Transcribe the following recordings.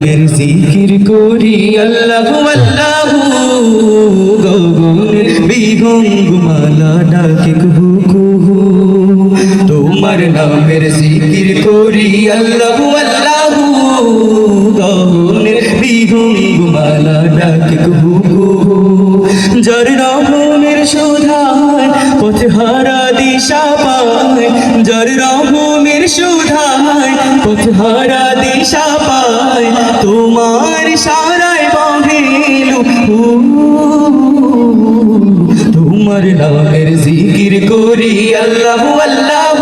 এর জিকির করি আল্লাহ আল্লাহ গগনের বিহঙ্গমালা ডাকে কুহু কুহু। তোমার নামের জিকির করি আল্লাহ আল্লাহ গগনের বিহঙ্গমালা ডাকে কুহু কুহু। যার রহমের সুধায় পথে হারা দিশা পায়। যার রহমের সুধায় পথে হারা দিশা তোমার সারায় বাঁধিলু তোমার নামের জিকির করি আল্লাহ আল্লাহ।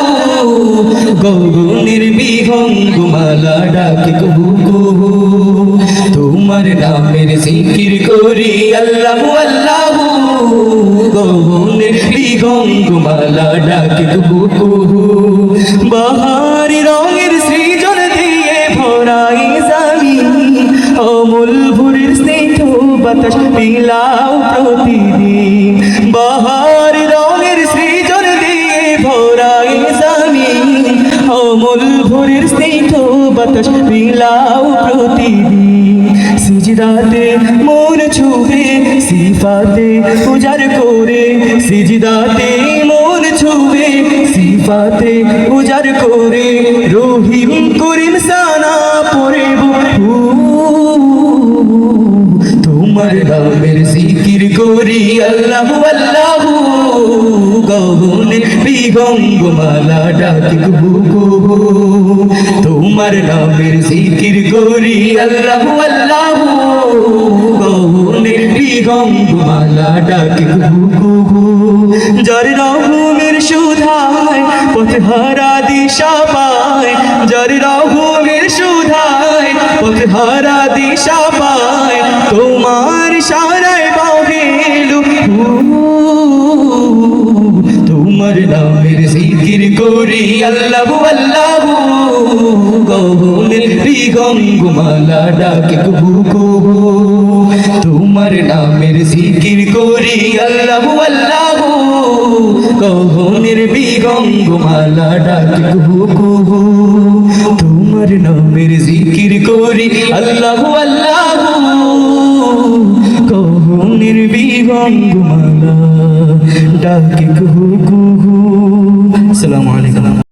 গগনের বিহঙ্গমালা ডাকে কহু কহু। তোমার নামের জিকির করি আল্লাহ আল্লাহ। গগনের বিহঙ্গমালা ডাকে কহু কহু। বাহারি রঙের পিলাও প্রতিদিন। বাহার রঙের সৃজন দিয়ে ভরাই জামি অমূল ভুরির স্নেহ বাতাস পিলাও প্রতিদিন। সিজদাতে মন ছুবে সিফাতে উজার করে। সিজদাতে মন ছুবে সিফাতে উজার করে। রহিম বিগঙ্গমালা ডাকি কুহু কুহু তোমার নামের জিকির করি, আল্লাহ আল্লাহ গগনে বিগঙ্গমালা ডাকি কুহু কুহু যার সুধায় পথ হারা দিশা পায়, যার রহমের সুধায় পথ হারা দিশা পায়, তোমার নামের জিকির করি, আল্লাহ আল্লাহ গহনের বিগঙ্গমালা ডাকে কুহু কুহু তোমার নামের জিকির করি, আল্লাহ আল্লাহ গহনের বিগঙ্গমালা ডাকে কুহু কুহু তোমার নামের জিকির করি, আল্লাহ আল্লাহ কহনের বিগঙ্গমালা ডাকে কুহু কুহু। সালামু আলাইকুম।